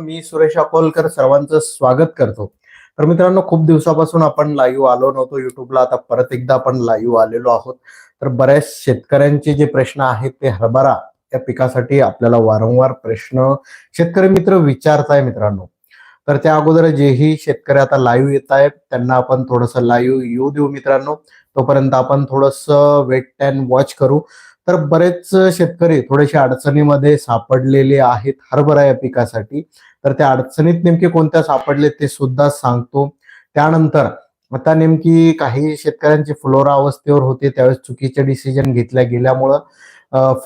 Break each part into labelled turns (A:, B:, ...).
A: मी सुरेश अकोलकर सर्वांचं स्वागत करतो. तर मित्रांनो खूप दिवसापासून आपण लाईव्ह आलो नव्हतो युट्यूबला आता परत एकदा आपण लाईव्ह आलेलो आहोत. तर बऱ्याच शेतकऱ्यांचे जे प्रश्न आहेत ते हरभरा या पिकासाठी आपल्याला वारंवार प्रश्न शेतकरी मित्र विचारताय मित्रांनो. तर त्या अगोदर जेही शेतकरी आता लाईव्ह येत आहेत त्यांना आपण थोडस लाईव्ह येऊ देऊ मित्रांनो. तोपर्यंत आपण थोडस वेट अँड वॉच करू. तर बरेच शेतकरी थोडेसे अडचणीमध्ये सापडलेले आहेत हरभरा या पिकासाठी. तर त्या अडचणीत नेमके कोणत्या सापडले ते सुद्धा सांगतो. त्यानंतर आता नेमकी काही शेतकऱ्यांची फ्लोरा अवस्थेवर होते त्यावेळेस चुकीचे डिसिजन घेतल्या गेल्यामुळं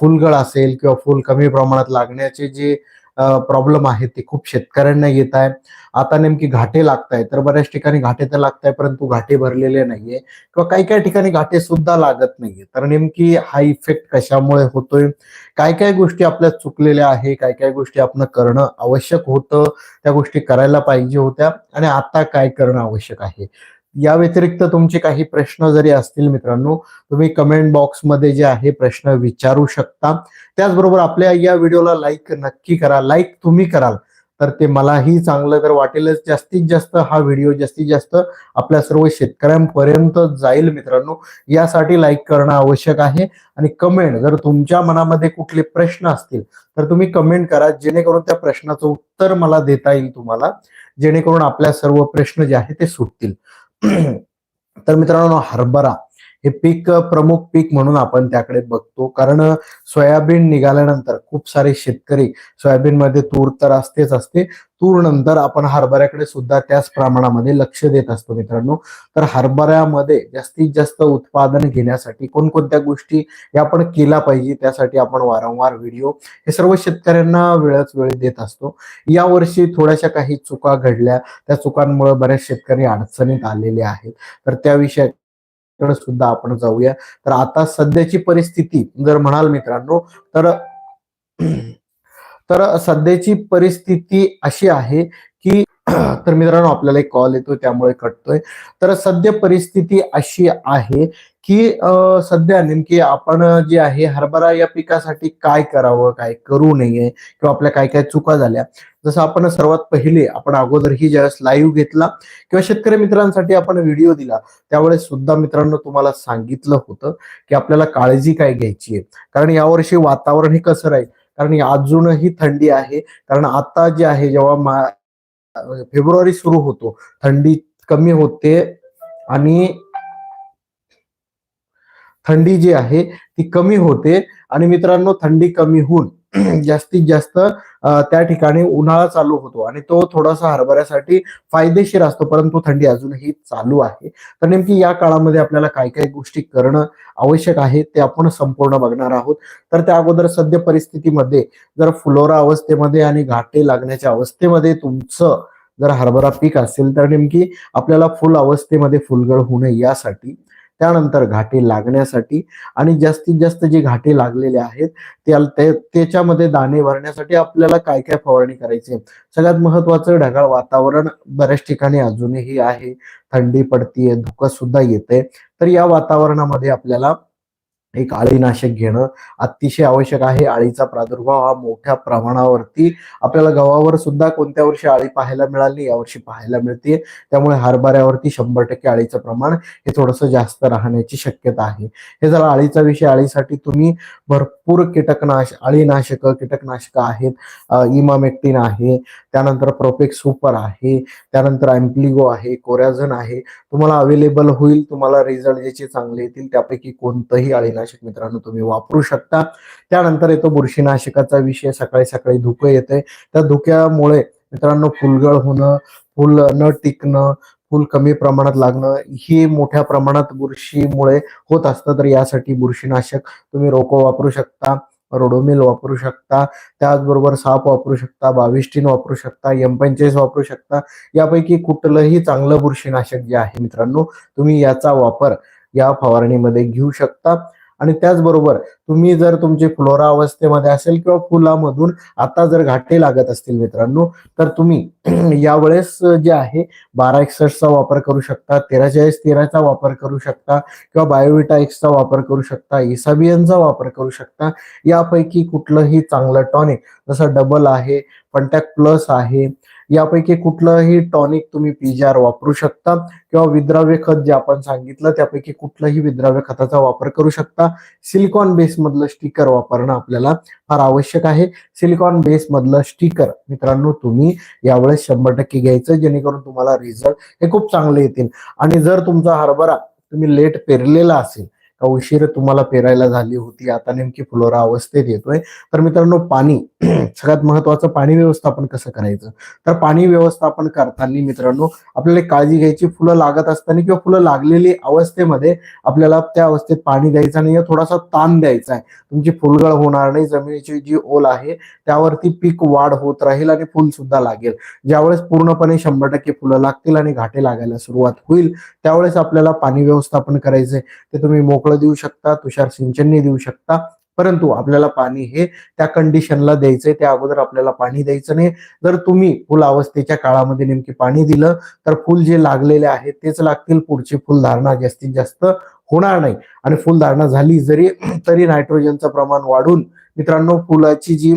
A: फुलगळ असेल किंवा फुल कमी प्रमाणात लागण्याचे जे प्रॉब्लेम आहेत ते खूप शेतकऱ्यांना येत आहे. आता नेमकी घाटे लागत आहे तर बऱ्याच ठिकाणी घाटे तर लागत आहे परंतु घाटे भरलेले नाहीये किंवा काही काही ठिकाणी घाटे सुद्धा लागत नाहीये. तर नेमकी हा इफेक्ट कशामुळे होतोय? काय काय गोष्टी आपल्या चुकलेल्या आहे? काय काय गोष्टी आपण करणं आवश्यक होतं? त्या गोष्टी करायला पाहिजे होत्या. आणि आता काय करणं आवश्यक आहे? या व्यतिरिक्त तुमचे काही प्रश्न जरी असतील मित्रांनो तुम्ही कमेंट बॉक्समध्ये जे आहे प्रश्न विचारू शकता. त्याचबरोबर आपल्या या व्हिडिओला लाईक नक्की करा. लाईक तुम्ही कराल तर ते मलाही चांगलं तर वाटेलच. जास्तीत जास्त हा व्हिडिओ जास्तीत जास्त आपल्या सर्व शेतकऱ्यांपर्यंत जाईल मित्रांनो. यासाठी लाईक करणं आवश्यक आहे. आणि कमेंट जर तुमच्या मनामध्ये कुठले प्रश्न असतील तर तुम्ही कमेंट करा. जेणेकरून त्या प्रश्नाचं उत्तर मला देता येईल तुम्हाला. जेणेकरून आपल्या सर्व प्रश्न जे आहे ते सुटतील. तर मित्रांनो हरभरा हे पीक प्रमुख पीक म्हणून आपण त्याकडे बघतो. कारण सोयाबीन निघाल्यानंतर खूप सारे शेतकरी सोयाबीनमध्ये तूर तर असतेच असते तूर नंतर आपण हरभऱ्याकडे सुद्धा त्याच प्रमाणामध्ये लक्ष देत असतो मित्रांनो. तर हरभऱ्यामध्ये जास्तीत जास्त उत्पादन घेण्यासाठी कोणकोणत्या गोष्टी या आपण केल्या पाहिजे त्यासाठी आपण वारंवार व्हिडिओ हे सर्व शेतकऱ्यांना वेळच वेळ देत असतो. यावर्षी थोड्याशा काही चुका घडल्या. त्या चुकांमुळे बऱ्याच शेतकरी अडचणीत आलेले आहेत. तर त्या विषयाकडे सुद्धा आपण जाऊया. तर आता सध्याची परिस्थिती जर म्हणाल मित्रांनो तर तर सध्याची परिस्थिती अशी आहे की तर मित्रांनो आपल्याला एक कॉल येतो त्यामुळे कटतोय. तर सध्या परिस्थिती अशी आहे की सध्या नेमकी आपण जे आहे हरभरा या पिकासाठी काय करावं काय करू नये किंवा आपल्या काय काय चुका झाल्या. जसं आपण सर्वात पहिले आपण अगोदरही ज्यावेळेस लाईव्ह घेतला किंवा शेतकरी मित्रांसाठी आपण व्हिडिओ दिला त्यावेळेस सुद्धा मित्रांनो तुम्हाला सांगितलं होतं की आपल्याला काळजी काय घ्यायची आहे. कारण यावर्षी वातावरण हे कसं राहील कारण अजूनही थंडी आहे. कारण आता जे आहे जेव्हा फेब्रुवारी सुरू होतो थंडी कमी होते आणि थंडी जी आहे ती कमी होते. आणि मित्रांनो थंडी कमी होऊन जास्तीत जास्त त्या ठिकाणी उन्हाळा चालू होतो आणि तो थोडासा हरभऱ्यासाठी फायदेशीर असतो परंतु थंडी अजूनही चालू आहे. तर नेमकी या काळामध्ये आपल्याला काय काय गोष्टी करणं आवश्यक आहे ते आपण संपूर्ण बघणार आहोत. तर त्या अगोदर सध्या परिस्थितीमध्ये जर फुलोरा अवस्थेमध्ये आणि घाटे लागण्याच्या अवस्थेमध्ये तुमचं जर हरभरा पीक असेल तर नेमकी आपल्याला फुल अवस्थेमध्ये फुलगळ होऊ नये यासाठी त्यानंतर घाटे लागण्यासाठी आणि जास्तीत जास्त जे घाटे लागलेले आहेत त्या- ते- त्याच्यामध्ये दाणे भरण्यासाठी आपल्याला काय काय फवारणी करायची आहे? सगळ्यात महत्वाचं ढगाळ वातावरण बऱ्याच ठिकाणी अजूनही आहे थंडी पडतीये धुकं सुद्धा येते तर या वातावरणामध्ये आपल्याला एक अळीनाशक घेणं अतिशय आवश्यक आहे. अळीचा प्रादुर्भाव हा मोठ्या प्रमाणावरती आपल्याला गव्हावर सुद्धा कोणत्या वर्षी अळी पाहायला मिळाली यावर्षी पाहायला मिळते. त्यामुळे हरभऱ्यावरती शंभर टक्के अळीचं प्रमाण हे थोडस जास्त राहण्याची शक्यता आहे. हे झालं अळीचा विषय आळीसाठी तुम्ही भरपूर कीटकनाश अळीनाशक कीटकनाशक आहेत. इमामेक्टिन आहे. त्यानंतर प्रोपेक सुपर आहे. त्यानंतर अँप्लिगो आहे. कोरॅझन आहे. तुम्हाला अवेलेबल होईल. तुम्हाला रिझल्ट ज्याचे चांगले येतील त्यापैकी कोणतंही अळीनाशक मित्रांनो तुम्ही वापरू शकता. त्यानंतर येतो बुरशीनाशकाचा विषय. सकाळी सकाळी धुकं येते त्या धुक्यामुळे मित्रांनो फुलगळ होणं फुल न टिकणं फुल कमी प्रमाणात लागणं हे मोठ्या प्रमाणात बुरशीमुळे होत असतं. तर यासाठी बुरशीनाशक तुम्ही रोको वापरू शकता रोडोमिल वापरू शकता त्याचबरोबर साप वापरू शकता बाविस्टीन वापरू शकता एम पंचेस वापरू शकता. यापैकी कुठलंही चांगलं बुरशीनाशक जे आहे मित्रांनो तुम्ही याचा वापर या फवारणीमध्ये घेऊ शकता. आणि त्याचबरोबर तुम्ही जर तुमची फ्लोरा अवस्थेमध्ये असेल किंवा फुलामधून आता जर घाटे लागत असतील मित्रांनो तर तुम्ही यावेळेस जे आहे बारा एकसष्टचा वापर करू शकता तेरा चाळीस तेराचा वापर करू शकता किंवा बायोविटा एक्सचा वापर करू शकता इसाबियनचा वापर करू शकता यापैकी कुठलंही चांगलं टॉनिक जसं डबल आहे पंटॅक प्लस आहे यापैकी कुठलंही टॉनिक तुम्ही पीजीआर वापरू शकता किंवा विद्राव्य खत जे आपण सांगितलं त्यापैकी कुठलंही विद्राव्य खताचा वापर करू शकता. सिलिकॉन बेस मधलं स्टिकर वापरणं आपल्याला फार आवश्यक आहे. सिलिकॉन बेस मधलं स्टिकर मित्रांनो तुम्ही यावेळेस शंभर टक्के घ्यायचं जेणेकरून तुम्हाला रिझल्ट हे खूप चांगले येतील. आणि जर तुमचा हरभरा तुम्ही लेट पेरलेला असेल का उशीर तुम्हाला पेरायला झाली होती आता नेमकी फ्लोरा अवस्थेत येतोय. तर मित्रांनो पाणी सगळ्यात महत्वाचं पाणी व्यवस्थापन कसं करायचं? तर पाणी व्यवस्थापन करताना मित्रांनो आपल्याला काळजी घ्यायची फुलं लागत असताना किंवा फुलं लागलेली अवस्थेमध्ये आपल्याला त्या अवस्थेत पाणी द्यायचं नाही थोडासा ताण द्यायचा आहे. तुमची फुलगळ होणार नाही जमिनीची जी ओल आहे त्यावरती पीक वाढ होत राहील आणि फुल सुद्धा लागेल. ज्यावेळेस पूर्णपणे शंभर टक्के फुलं लागतील आणि घाटे लागायला सुरुवात होईल त्यावेळेस आपल्याला पाणी व्यवस्थापन करायचंय. ते तुम्ही मोकळं देऊ शकता तुषार सिंचनने देऊ शकता. परंतु आपल्याला पाणी हे त्या कंडिशनला द्यायचंय त्या अगोदर आपल्याला पाणी द्यायचं नाही. जर तुम्ही फुल अवस्थेच्या काळामध्ये नेमकी पाणी दिलं तर फुल जे लागलेले आहेत तेच लागतील. पुढची फुलधारणा जास्तीत जास्त होणार नाही. आणि फुलधारणा झाली जरी तरी नायट्रोजनचं प्रमाण वाढून मित्रांनो फुलाची जी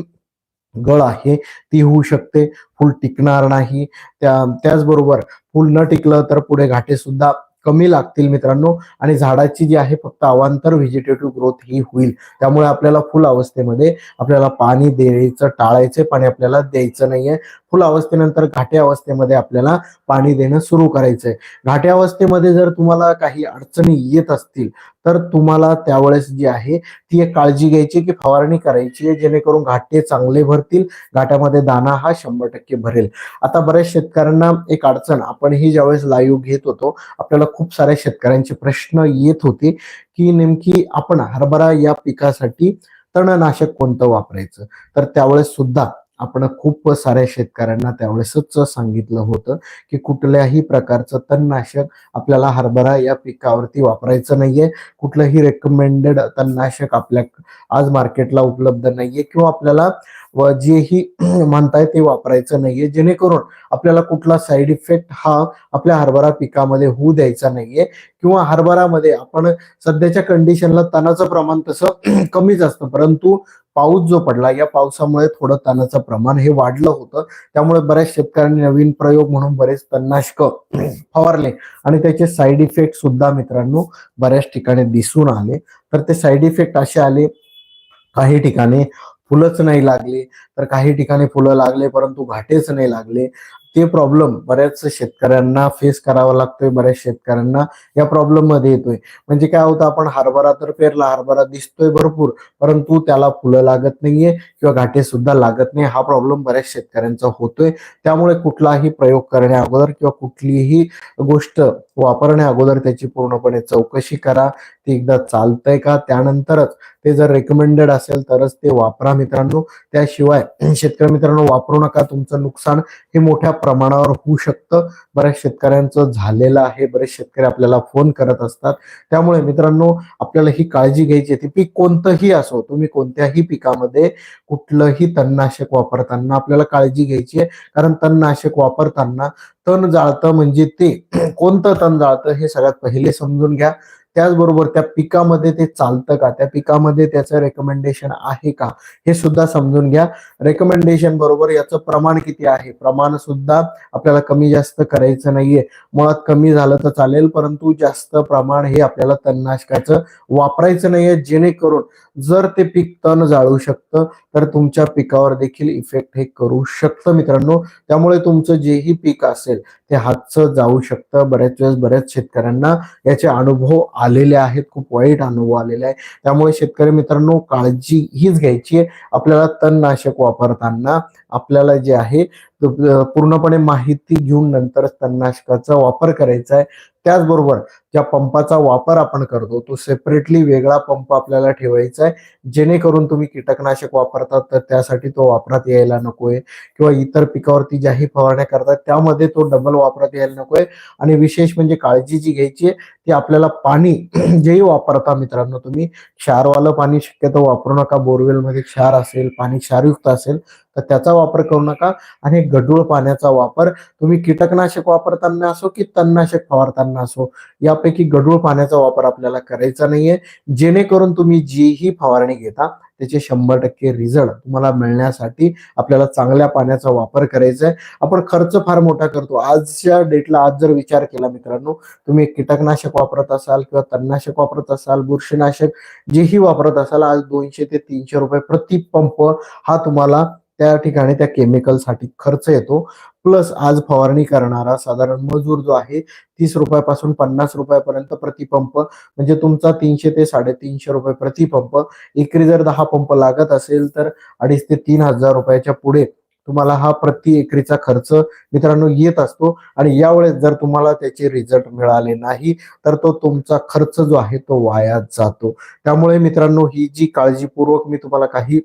A: गळ आहे ती होऊ शकते. फुल टिकणार नाही. त्या त्याचबरोबर फुल न टिकलं तर पुढे घाटे सुद्धा कमी लागतील मित्रांनो. आणि झाडाची जी आहे फक्त अवांतर व्हेजिटेटिव्ह ग्रोथ ही होईल. त्यामुळे आपल्याला फुल अवस्थेमध्ये आपल्याला पाणी द्यायचं टाळायचं पाणी आपल्याला द्यायचं नाहीये. फुल अवस्थेनंतर घाटे अवस्थेमध्ये आपल्याला पाणी देणं सुरू करायचंय. घाटे अवस्थेमध्ये जर तुम्हाला काही अडचणी येत असतील तर तुम्हाला त्यावेळेस जी आहे ती एक काळजी घ्यायची की फवारणी करायची आहे जेणेकरून घाटे चांगले भरतील घाटामध्ये दाना हा शंभर टक्के भरेल. आता बऱ्याच शेतकऱ्यांना एक अडचण आपण ही ज्यावेळेस लाईव्ह घेत होतो आपल्याला खूप साऱ्या शेतकऱ्यांचे प्रश्न येत होते की नेमकी आपण हरभरा या पिकासाठी तणनाशक कोणतं वापरायचं? तर त्यावेळेस सुद्धा आपण खूप साऱ्या शेतकऱ्यांना त्यावेळेसच सांगितलं होतं की कुठल्याही प्रकारचं तणनाशक आपल्याला हरभरा या पिकावरती वापरायचं नाहीये. कुठलंही रेकमेंडेड तणनाशक आपल्या आज मार्केटला उपलब्ध नाहीये किंवा आपल्याला व जेही म्हणताय ते वापरायचं नाहीये. जेणेकरून आपल्याला कुठला साईड इफेक्ट हा आपल्या हरभरा पिकामध्ये होऊ द्यायचा नाहीये किंवा हरभरामध्ये आपण सध्याच्या कंडिशनला तणाचं प्रमाण तसं कमीच असतं. परंतु पाऊस जो पडला या पावसामुळे थोडं तणाचं प्रमाण हे वाढलं होतं. त्यामुळे बऱ्याच शेतकऱ्यांनी नवीन प्रयोग म्हणून बरेच तणनाशक फवारले. आणि त्याचे साईड इफेक्ट सुद्धा मित्रांनो बऱ्याच ठिकाणी दिसून आले. तर ते साईड इफेक्ट असे आले काही ठिकाणी फुलंच नाही लागली. तर काही ठिकाणी फुलं लागले परंतु घाटेच नाही लागले. ते प्रॉब्लेम बऱ्याच शेतकऱ्यांना फेस करावा लागतोय बऱ्याच शेतकऱ्यांना या प्रॉब्लेममध्ये येतोय. म्हणजे काय होतं आपण हरभरा तर पेरला हरभरा दिसतोय भरपूर परंतु त्याला फुलं लागत नाहीये किंवा घाटे सुद्धा लागत नाही. हा प्रॉब्लेम बऱ्याच शेतकऱ्यांचा होतोय. त्यामुळे कुठलाही प्रयोग करण्या अगोदर किंवा कुठलीही गोष्ट वापरण्या अगोदर त्याची पूर्णपणे चौकशी करा. ती एकदा चालतंय का? त्यानंतरच ते जर रेकमेंडेड असेल तरच ते वापरा मित्रांनो. त्याशिवाय शेतकरी मित्रांनो वापरू नका. तुमचं नुकसान हे मोठ्या प्रमाणावर होऊ शकतं. बऱ्याच शेतकऱ्यांचं झालेलं आहे. बरेच शेतकरी आपल्याला फोन करत असतात. त्यामुळे मित्रांनो आपल्याला ही काळजी घ्यायची आहे. ती पीक कोणतंही असो तुम्ही कोणत्याही पिकामध्ये कुठलंही तणनाशक वापरताना आपल्याला काळजी घ्यायची आहे. कारण तणनाशक वापरताना तण जाळतं म्हणजे ते. कोणतं तण जाळतं हे सगळ्यात पहिले समजून घ्या. त्याचबरोबर त्या पिकामध्ये ते चालतं का? त्या पिकामध्ये त्याचं रेकमेंडेशन आहे का? हे सुद्धा समजून घ्या. रेकमेंडेशन बरोबर याचं प्रमाण किती आहे? प्रमाण सुद्धा आपल्याला कमी जास्त करायचं नाहीये. मुळात कमी झालं तर चालेल परंतु जास्त प्रमाण हे आपल्याला तणनाशकाचं वापरायचं नाहीये जेणेकरून जर ते पीक तण जाळू शकतं तर तुमच्या पिकावर देखील इफेक्ट हे करू शकतं मित्रांनो. त्यामुळे तुमचं जेही पीक असेल ते हातचं जाऊ शकतं बऱ्याच वेळेस बऱ्याच शेतकऱ्यांना. याचे अनुभव आले आलेले आहेत खूप वाईट अनुभव आलेले आहे त्यामुळे शेतकरी मित्रांनो काळजी हीच घ्यायची आहे. आपल्याला तणनाशक वापरताना आपल्याला जे आहे पूर्णपणे माहिती घेऊन नंतरच तणनाशकाचा वापर करायचा आहे. त्याचबरोबर ज्या पंपाचा वापर आपण करतो तो सेपरेटली वेगळा पंप आपल्याला ठेवायचा आहे. जेणेकरून तुम्ही कीटकनाशक वापरतात तर त्यासाठी तो वापरात यायला नकोय. किंवा इतर पिकावरती ज्याही फवारण्या करतात त्यामध्ये तो डबल वापरात यायला नकोय. आणि विशेष म्हणजे काळजी जी घ्यायची आहे ती आपल्याला पाणी जेही वापरता मित्रांनो तुम्ही क्षारवालं पाणी शक्यतो वापरू नका. बोरवेलमध्ये क्षार असेल पाणी क्षारयुक्त असेल तर त्याचा वापर करू नका. आणि गढूळ पाण्याचा वापर तुम्ही कीटकनाशक वापरताना असो की तणनाशक फवारताना असो यापैकी गढूळ पाण्याचा वापर आपल्याला करायचा नाहीये. जेणेकरून तुम्ही जीही फवारणी घेता त्याचे शंभर टक्के रिझल्ट तुम्हाला मिळण्यासाठी आपल्याला चांगल्या पाण्याचा वापर करायचा आहे आपण खर्च फार मोठा करतो. आजच्या डेटला आज जर विचार केला मित्रांनो तुम्ही कीटकनाशक वापरत असाल किंवा तणनाशक वापरत असाल बुरशीनाशक जेही वापरत असाल आज दोनशे ते तीनशे रुपये प्रति पंप हा तुम्हाला त्या ठिकाणी त्या केमिकलसाठी खर्च येतो. प्लस आज फवारणी करणारा साधारण मजूर जो आहे तीस रुपयापासून पन्नास रुपयापर्यंत प्रतिपंप म्हणजे तुमचा तीनशे ते साडेतीनशे रुपये प्रतिपंप. एकरी जर दहा पंप लागत असेल तर अडीच ते तीन हजार रुपयाच्या पुढे तुम्हाला हा प्रति एकरीचा खर्च मित्रांनो येत असतो. आणि यावेळेस जर तुम्हाला त्याचे रिझल्ट मिळाले नाही तर तो तुमचा खर्च जो आहे तो वाया जातो. त्यामुळे मित्रांनो ही जी काळजीपूर्वक मी तुम्हाला काही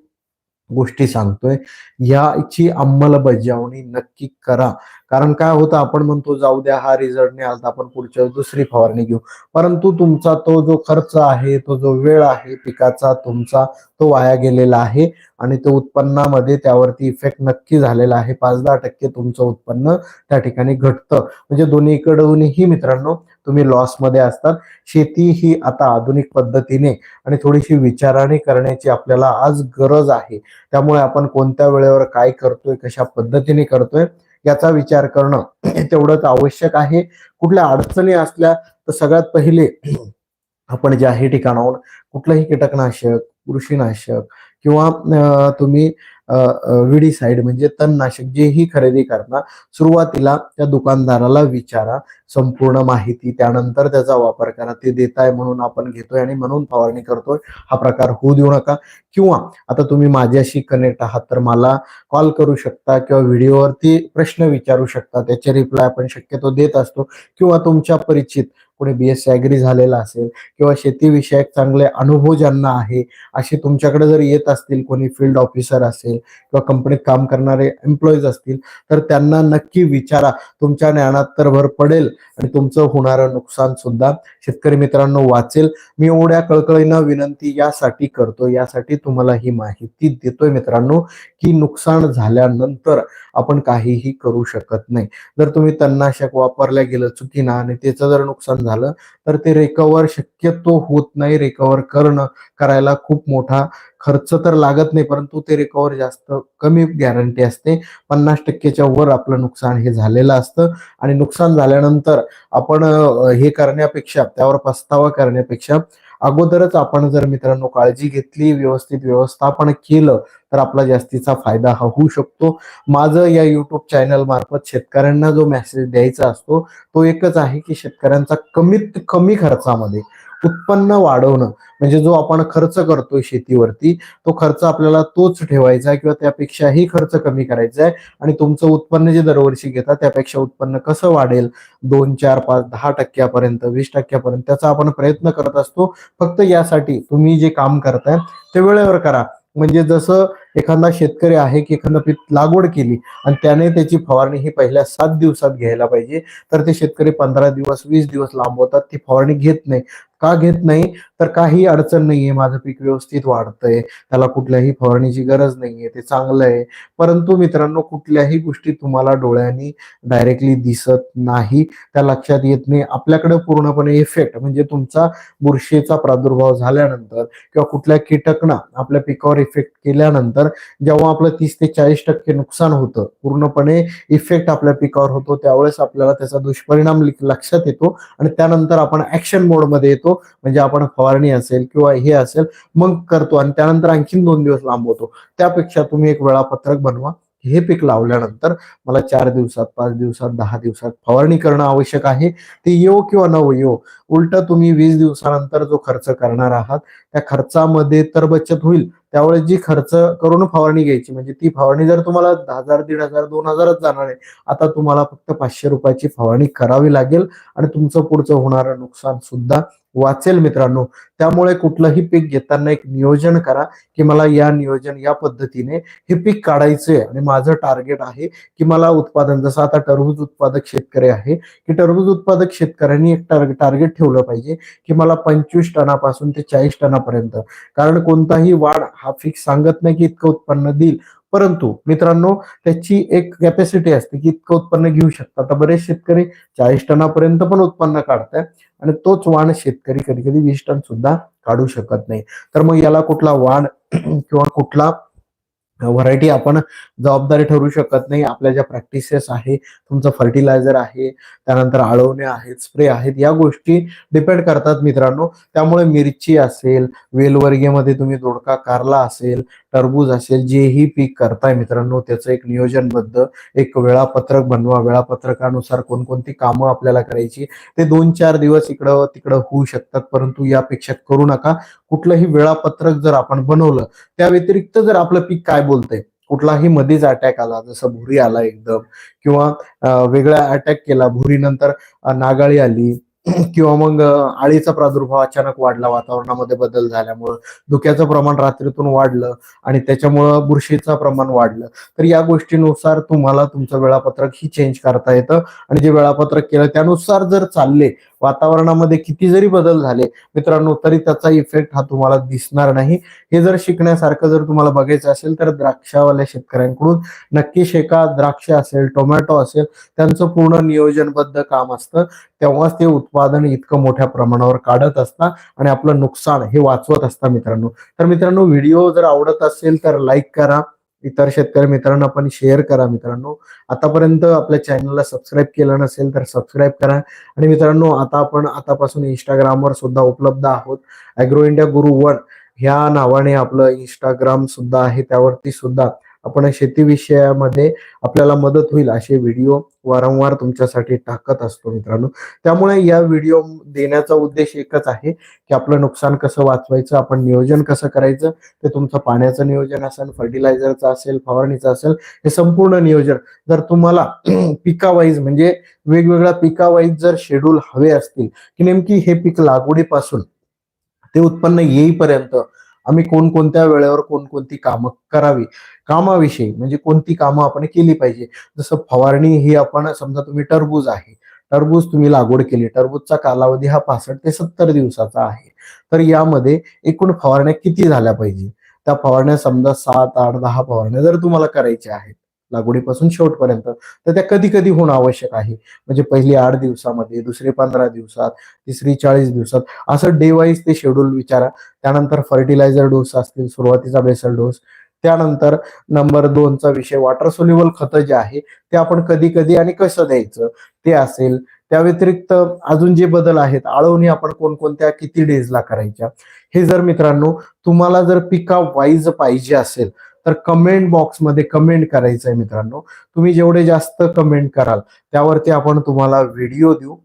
A: गोष्टी सांगतोय. याची अंमलबजावणी नक्की करा. कारण काय होतं आपण म्हणतो जाऊ द्या हा रिझल्ट नाही आला आपण पुढच्या दुसरी फवारणी घेऊ. परंतु तुमचा तो जो खर्च आहे तो जो वेळ आहे पिकाचा तुमचा तो वाया गेलेला आहे आणि तो उत्पन्नामध्ये त्यावरती इफेक्ट नक्की झालेला आहे. पाच दहा टक्के तुमचं उत्पन्न त्या ठिकाणी घटतं. म्हणजे दोन्हीकडूनही मित्रांनो तुम्ही लॉसमध्ये असतात. शेती ही आता आधुनिक पद्धतीने आणि थोडीशी विचाराने करण्याची आपल्याला आज गरज आहे. त्यामुळे आपण कोणत्या वेळेवर काय करतोय कशा पद्धतीने करतोय याचा विचार करणं तेवढंच आवश्यक आहे. कुठल्या अडचणी असल्या तर सगळ्यात पहिले आपण ज्याही ठिकाणाहून कुठलंही कीटकनाशक बुरशीनाशक किंवा तुम्ही विडी साईड म्हणजे तणनाशक जेही खरेदी करता सुरुवातीला त्या दुकानदाराला विचारा संपूर्ण माहिती त्यानंतर त्याचा वापर करा ते देताय म्हणून आपण घेतोय आणि म्हणून फवारणी करतोय हा प्रकार होऊ देऊ नका. किंवा आता तुम्ही माझ्याशी कनेक्ट आहात तर मला कॉल करू शकता किंवा व्हिडिओवरती प्रश्न विचारू शकता त्याचे रिप्लाय आपण शक्यतो देत असतो. किंवा तुमच्या परिचित कुणी बी एस ॲग्री झालेला असेल किंवा शेतीविषयक चांगले अनुभव ज्यांना आहे असे तुमच्याकडे जर येत असतील कोणी फील्ड ऑफिसर असेल किंवा कंपनीत काम करणारे एम्प्लॉईज असतील तर त्यांना नक्की विचारा. तुमच्या ज्ञानात तर भर पडेल आणि तुमचं होणारं नुकसान सुद्धा शेतकरी मित्रांनो वाचेल. मी एवढ्या कळकळीनं विनंती यासाठी करतो. यासाठी तुम्हाला ही माहिती देतोय मित्रांनो की नुकसान झाल्यानंतर आपण काहीही करू शकत नाही. जर तुम्ही तणनाशक वापरल्या गेलं चुकीना आणि त्याचं जर नुकसान झालं तर ते रिकवर शक्यतो होत नाही. रिकवर करणं करायला खूप मोठा खर्च तर लागत नाही परंतु ते रिकवर जास्त कमी गॅरंटी असते. पन्नास टक्केच्या वर आपलं नुकसान हे झालेलं असतं. आणि नुकसान झाल्यानंतर आपण हे करण्यापेक्षा त्यावर पस्तावा करण्यापेक्षा अगोदरच आपण जर मित्रांनो काळजी घेतली व्यवस्थित व्यवस्थापन केलं तर आपला जास्तीचा फायदा हा होऊ शकतो. माझं या युट्यूब चॅनल मार्फत शेतकऱ्यांना जो मेसेज द्यायचा असतो तो एकच आहे की शेतकऱ्यांचा कमीत कमी खर्चामध्ये उत्पन्न वाढवणं. म्हणजे जो आपण खर्च करतोय शेतीवरती तो खर्च आपल्याला तोच ठेवायचा आहे किंवा त्यापेक्षाही खर्च कमी करायचा आहे आणि तुमचं उत्पन्न जे दरवर्षी घेता त्यापेक्षा उत्पन्न कसं वाढेल? दोन चार पाच दहा टक्क्यापर्यंत वीस टक्क्यापर्यंत त्याचा आपण प्रयत्न करत असतो. फक्त यासाठी तुम्ही जे काम करताय ते वेळेवर करा. म्हणजे जसं एखादा शेतकरी आहे की एखादं पीक लागवड केली आणि त्याने त्याची फवारणी ही पहिल्या सात दिवसात घ्यायला पाहिजे तर ते शेतकरी पंधरा दिवस वीस दिवस लांबवतात ती फवारणी घेत नाही. का घेत नाही? तर काही अडचण नाहीये. माझं पीक व्यवस्थित वाढतंय. त्याला कुठल्याही फवारणीची गरज नाहीये. ते चांगलं आहे परंतु मित्रांनो कुठल्याही गोष्टी तुम्हाला डोळ्यांनी डायरेक्टली दिसत नाही. त्या लक्षात येत नाही. आपल्याकडे पूर्णपणे इफेक्ट म्हणजे तुमचा बुरशीचा प्रादुर्भाव झाल्यानंतर किंवा कुठल्या कीटकना आपल्या पिकावर इफेक्ट केल्यानंतर जेव्हा आपलं तीस ते चाळीस टक्के नुकसान होतं पूर्णपणे इफेक्ट आपल्या पिकावर होतो त्यावेळेस आपल्याला त्याचा दुष्परिणाम लक्षात येतो आणि त्यानंतर आपण ऍक्शन मोडमध्ये येतो. म्हणजे आपण फवारणी असेल किंवा हे असेल मग करतो. आणि त्यानंतर आणखीन दोन दिवस लांबवतो त्यापेक्षा तुम्ही एक वेळापत्रक बनवा. हे पीक लावल्यानंतर मला चार दिवसात पाच दिवसात दहा दिवसात फवारणी करणं आवश्यक आहे. ते येऊ किंवा न येऊ उलट तुम्ही वीस दिवसानंतर जो खर्च करणार आहात त्या खर्चामध्ये तर बचत होईल. त्यावेळेस जी खर्च करून फवारणी घ्यायची म्हणजे ती फवारणी जर तुम्हाला दहा हजार दीड हजार दोन हजारच जाणार आहे आता तुम्हाला फक्त पाचशे रुपयाची फवारणी करावी लागेल आणि तुमचं पुढचं होणारं नुकसान सुद्धा वाचेल मित्रांनो. त्यामुळे कुठलंही पीक घेताना एक नियोजन करा की मला या नियोजन या पद्धतीने हे पीक काढायचंय आणि माझं टार्गेट आहे की मला उत्पादन जसं आता टरबूज उत्पादक शेतकरी आहे की टरबूज उत्पादक शेतकऱ्यांनी एक टार्गेट ठेवलं पाहिजे की मला पंचवीस टनापासून ते चाळीस टनापर्यंत. कारण कोणताही वाढ हा फिक्स सांगत नाही की इतकं उत्पन्न देईल. परंतु मित्रांनो त्याची एक कॅपॅसिटी असते की इतकं उत्पन्न घेऊ शकतात. आता बरेच शेतकरी चाळीस टनापर्यंत पण उत्पन्न काढताय आणि तोच वाण शेतकरी कधी कधी वीस टन सुद्धा काढू शकत नाही. तर मग याला कुठला वाण किंवा कुठला व्हरायटी आपण जबाबदारी ठरू शकत नाही. आपल्या ज्या प्रॅक्टिसेस आहे तुमचं फर्टिलायझर आहे त्यानंतर आळवणे आहेत स्प्रे आहेत या गोष्टी डिपेंड करतात मित्रांनो. त्यामुळे मिरची असेल वेलवर्गीयमध्ये तुम्ही दोडका कारला असेल टरबूज असेल जेही पीक करताय मित्रांनो त्याचं एक नियोजनबद्ध एक वेळापत्रक बनवा. वेळापत्रकानुसार कोणकोणती कामं आपल्याला करायची ते दोन चार दिवस इकडं तिकडं होऊ शकतात परंतु यापेक्षा करू नका. कुठलंही वेळापत्रक जर आपण बनवलं त्या व्यतिरिक्त जर आपलं पीक काय बोलतंय? कुठलाही मध्येच अटॅक आला जसं भुरी आला एकदम किंवा वेगळा अटॅक केला भुरी नंतर नागाळी आली किंवा मग आळीचा प्रादुर्भाव अचानक वाढला वातावरणामध्ये बदल झाल्यामुळं धुक्याचं प्रमाण रात्रीतून वाढलं आणि त्याच्यामुळं बुरशीचं प्रमाण वाढलं. तर या गोष्टीनुसार तुम्हाला तुमचं वेळापत्रक ही चेंज करता येतं आणि जे वेळापत्रक केलं त्यानुसार जर चालले वातावरणामध्ये किती जरी बदल झाले मित्रांनो तरी त्याचा इफेक्ट हा तुम्हाला दिसणार नाही. हे जर शिकण्यासारखं जर तुम्हाला बघायचं असेल तर द्राक्षावाल्या शेतकऱ्यांकडून नक्की शेका द्राक्ष असेल टोमॅटो असेल त्यांचं पूर्ण नियोजनबद्ध काम असतं. तेव्हाच ते उत्पादन इतकं मोठ्या प्रमाणावर काढत असतं आणि आपलं नुकसान हे वाचवत असता मित्रांनो. तर मित्रांनो व्हिडिओ जर आवडत असेल तर लाईक करा. इतर शेतकरी मित्रांना पण शेअर करा मित्रांनो. आतापर्यंत आपल्या चॅनलला सबस्क्राईब केलं नसेल तर सबस्क्राईब करा. आणि मित्रांनो आता आपण आतापासून इंस्टाग्रामवर सुद्धा उपलब्ध आहोत. अॅग्रो इंडिया गुरु वन ह्या नावाने आपलं इंस्टाग्राम सुद्धा आहे. त्यावरती सुद्धा आपण शेती विषयामध्ये आपल्याला मदत होईल असे व्हिडिओ वारंवार तुमच्यासाठी टाकत असतो मित्रांनो. त्यामुळे या व्हिडिओ देण्याचा उद्देश एकच आहे की आपलं नुकसान कसं वाचवायचं आपण नियोजन कसं करायचं ते तुमचं पाण्याचं नियोजन असेल फर्टिलायझरचं असेल फवारणीचं असेल हे संपूर्ण नियोजन. जर तुम्हाला पिकावाईज म्हणजे वेगवेगळ्या पिकावाईज जर शेड्यूल हवे असतील की नेमकी हे पीक लागवडीपासून ते उत्पन्न येईपर्यंत आम्ही कोणकोणत्या वेळेवर कोणकोणती कामं करावी कामाविषयी म्हणजे कोणती कामं आपण केली पाहिजे. जसं फवारणी ही आपण समजा तुम्ही टरबूज आहे. टरबूज तुम्ही लागवड केली. टरबूजचा कालावधी हा पासष्ट ते सत्तर दिवसाचा आहे. तर यामध्ये एकूण फवारण्या किती झाल्या पाहिजे? त्या फवारण्या समजा सात आठ दहा फवारण्या जर तुम्हाला करायच्या आहेत लागवडीपासून शेवटपर्यंत तर त्या कधी कधी होणं आवश्यक आहे. म्हणजे पहिली आठ दिवसामध्ये दुसरी पंधरा दिवसात तिसरी चाळीस दिवसात असं डे वाईज ते शेड्यूल विचारा. त्यानंतर फर्टिलायझर डोस असतील सुरुवातीचा बेसल डोस त्यानंतर नंबर दोनचा विषय वॉटर सोल्युबल खतं जे आहे ते आपण कधी कधी आणि कसं द्यायचं ते असेल. त्या व्यतिरिक्त अजून जे बदल आहेत आळवणी आपण कोणकोणत्या किती डेजला करायच्या? हे जर मित्रांनो तुम्हाला जर पिका वाईज पाहिजे असेल तर कमेंट बॉक्समध्ये कमेंट करायचं आहे मित्रांनो. तुम्ही जेवढे जास्त कमेंट कराल त्यावरती आपण तुम्हाला व्हिडिओ देऊ.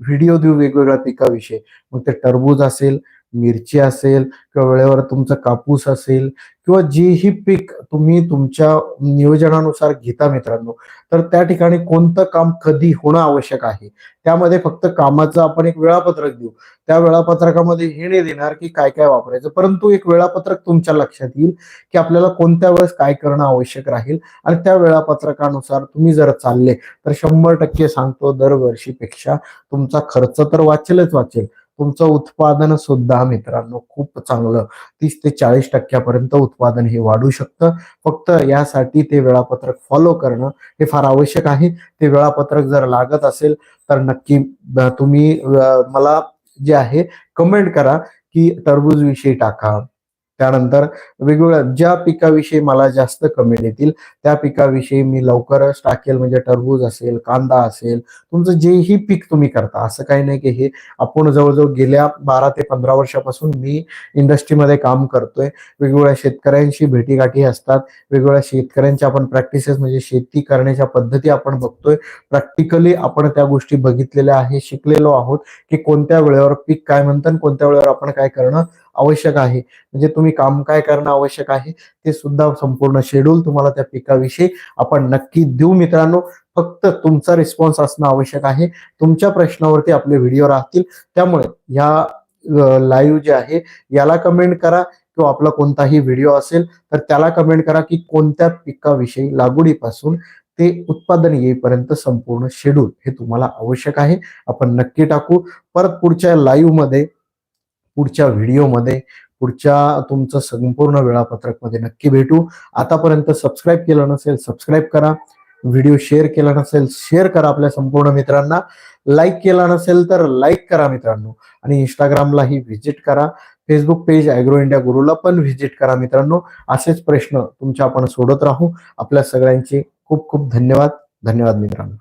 A: व्हिडिओ देऊ वेगवेगळ्या पिकाविषयी. मग ते टरबूज असेल मिरची असेल किंवा वेळेवर तुमचं कापूस असेल किंवा जेही पीक तुम्ही तुमच्या नियोजनानुसार घेता मित्रांनो तर त्या ठिकाणी कोणतं काम कधी होणं आवश्यक आहे? त्यामध्ये फक्त कामाचं आपण एक वेळापत्रक देऊ. त्या वेळापत्रकामध्ये हे नाही देणार की काय काय वापरायचं. परंतु एक वेळापत्रक तुमच्या लक्षात येईल की आपल्याला कोणत्या वेळेस काय करणं आवश्यक राहील आणि त्या वेळापत्रकानुसार तुम्ही जर चालले तर शंभर टक्के सांगतो दरवर्षीपेक्षा तुमचा खर्च तर वाचेलच वाचेल. तुमचं उत्पादन सुद्धा मित्रांनो खूप चांगलं. तीस ते चाळीस टक्क्यापर्यंत उत्पादन हे वाढू शकतं. फक्त यासाठी ते वेळापत्रक फॉलो करणं हे फार आवश्यक आहे. ते वेळापत्रक जर लागत असेल तर नक्की तुम्ही मला जे आहे कमेंट करा की टरबूज विषयी टाका. त्यानंतर वेगवेगळ्या ज्या पिकाविषयी मला जास्त कमेंट येतील त्या पिकाविषयी मी लवकरच टाकेल. म्हणजे टरबूज असेल कांदा असेल तुमचं जेही पीक तुम्ही करता असं काही नाही की हे आपण जवळजवळ गेल्या बारा ते पंधरा वर्षापासून मी इंडस्ट्रीमध्ये काम करतोय. वेगवेगळ्या शेतकऱ्यांशी भेटीगाठी असतात. वेगवेगळ्या शेतकऱ्यांच्या आपण प्रॅक्टिसेस म्हणजे शेती करण्याच्या पद्धती आपण बघतोय. प्रॅक्टिकली आपण त्या गोष्टी बघितलेल्या आहे शिकलेलो आहोत की कोणत्या वेळेवर पीक काय म्हणतात कोणत्या वेळेवर आपण काय करणं आवश्यक आहे. म्हणजे तुम्ही काम काय करणं आवश्यक आहे ते सुद्धा संपूर्ण शेड्यूल तुम्हाला त्या पिकाविषयी आपण नक्की देऊ मित्रांनो. फक्त तुमचा रिस्पॉन्स असणं आवश्यक आहे. तुमच्या प्रश्नावरती आपले व्हिडिओ राहतील. त्यामुळे ह्या लाईव्ह जे आहे याला कमेंट करा किंवा आपला कोणताही व्हिडिओ असेल तर त्याला कमेंट करा की कोणत्या पिकाविषयी लागवडीपासून ते उत्पादन येईपर्यंत संपूर्ण शेड्यूल हे तुम्हाला आवश्यक आहे. आपण नक्की टाकू. परत पुढच्या लाईव्हमध्ये पुढच्या व्हिडिओमध्ये पुढच्या तुमचं संपूर्ण वेळापत्रकमध्ये नक्की भेटू. आतापर्यंत सबस्क्राईब केलं नसेल सबस्क्राईब करा. व्हिडिओ शेअर केला नसेल शेअर करा आपल्या संपूर्ण मित्रांना. लाईक केला नसेल तर लाईक करा मित्रांनो. आणि इंस्टाग्रामलाही व्हिजिट करा. फेसबुक पेज ॲग्रो इंडिया गुरुला पण व्हिजिट करा मित्रांनो. असेच प्रश्न तुमच्या आपण सोडत राहू. आपल्या सगळ्यांचे खूप खूप धन्यवाद. धन्यवाद मित्रांनो.